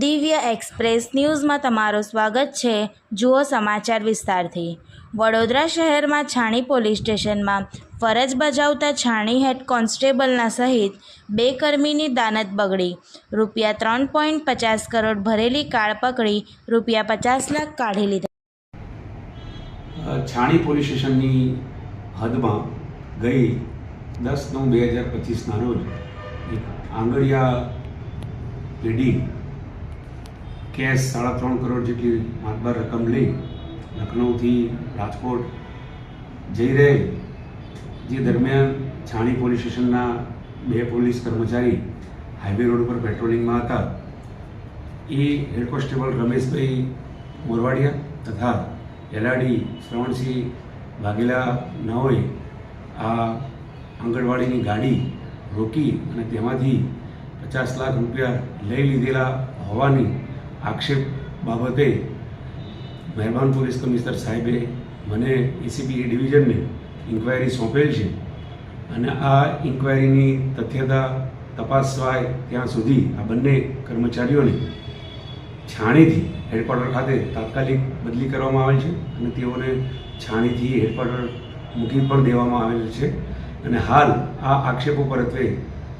દિવ્ય એક્સપ્રેસ ન્યૂઝમાં તમારું સ્વાગત છે જુઓ સમાચાર વિસ્તારથી. વડોદરા શહેરમાં છાણી પોલીસ સ્ટેશનમાં ફરજ બજાવતા છાણી હેડ કોન્સ્ટેબલના સહિત બે કર્મીની દાનત બગડી. રૂપિયા ત્રણ પોઈન્ટ પચાસ કરોડ ભરેલી કાળ પકડી રૂપિયા પચાસ લાખ કાઢી લીધા. છાણી પોલીસ સ્ટેશનની હદમાં ગઈ દસ નવ બે હજાર પચીસના રોજ આંગળિયા કેશ સાડા ત્રણ કરોડ જેટલી માતબાર રકમ લઈ લખનૌથી રાજકોટ જઈ રહેલ, જે દરમિયાન છાણી પોલીસ સ્ટેશનના બે પોલીસ કર્મચારી હાઈવે રોડ ઉપર પેટ્રોલિંગમાં હતા. એ હેડ કોન્સ્ટેબલ રમેશભાઈ મોરવાડિયા તથા એલઆરડી શ્રવણસિંહ વાઘેલા નાઓએ આ આંગણવાડીની ગાડી રોકી અને તેમાંથી પચાસ લાખ રૂપિયા લઈ લીધેલા હોવાની આક્ષેપ બાબતે મહેરબાન પોલીસ કમિશનર સાહેબે મને ઈસીબી ડિવિઝનને ઇન્ક્વાયરી સોંપેલ છે અને આ ઇન્ક્વાયરીની તથ્યતા તપાસવાય ત્યાં સુધી આ બંને કર્મચારીઓને છાણીથી હેડક્વાર્ટર ખાતે તાત્કાલિક બદલી કરવામાં આવેલ છે અને તેઓને છાણીથી હેડક્વાર્ટર મૂકી પણ દેવામાં આવેલ છે અને હાલ આ આક્ષેપો પરત્વે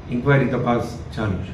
ઇન્ક્વાયરી તપાસ ચાલુ છે.